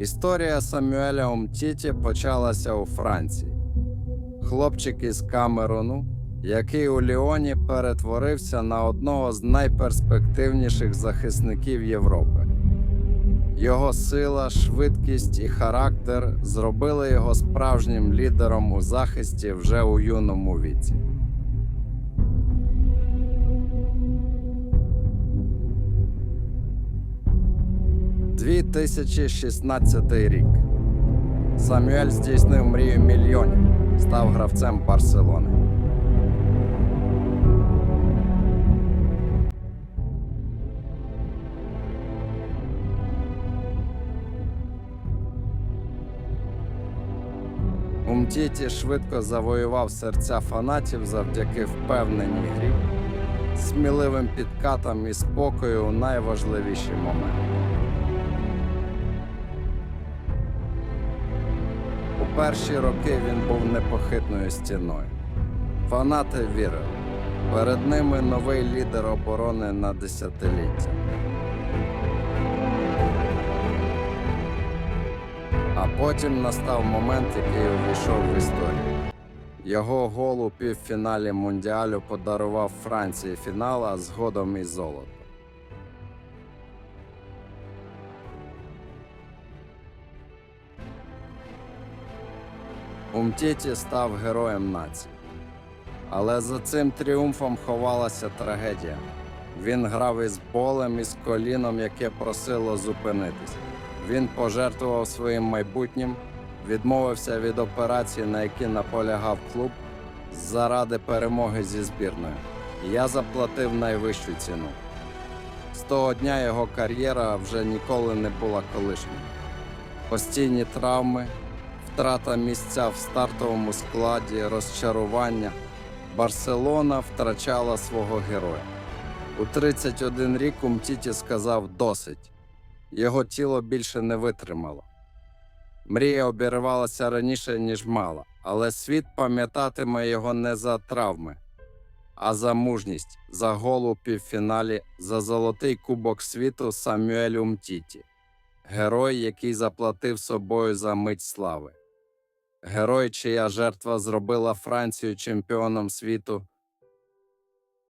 Історія Самюеля Умтіті почалася у Франції. Хлопчик із Камерону, який у Ліоні перетворився на одного з найперспективніших захисників Європи. Його сила, швидкість і характер зробили його справжнім лідером у захисті вже у юному віці. – 2016 рік. Самюель здійснив мрію мільйонів, став гравцем Барселони. Умтіті швидко завоював серця фанатів завдяки впевненій грі, сміливим підкатам і спокою у найважливіші моменти. Перші роки він був непохитною стіною. Фанати вірили. Перед ними новий лідер оборони на десятиліття. А потім настав момент, який увійшов в історію. Його гол у півфіналі Мундіалю подарував Франції фінал, а згодом і золото. Умтіті став героєм нації. Але за цим тріумфом ховалася трагедія. Він грав із болем і з коліном, яке просило зупинитись. Він пожертвував своїм майбутнім, відмовився від операції, на які наполягав клуб, заради перемоги зі збірною. Я заплатив найвищу ціну. З того дня його кар'єра вже ніколи не була колишньою. Постійні травми, втрата місця в стартовому складі, розчарування. Барселона втрачала свого героя. У 31 рік Умтіті сказав досить. Його тіло більше не витримало. Мрія обірвалася раніше, ніж мала, але світ пам'ятатиме його не за травми, а за мужність, за гол у півфіналі, за золотий кубок світу Самюель Умтіті, герой, який заплатив собою за мить слави. Герой, чия жертва зробила Францію чемпіоном світу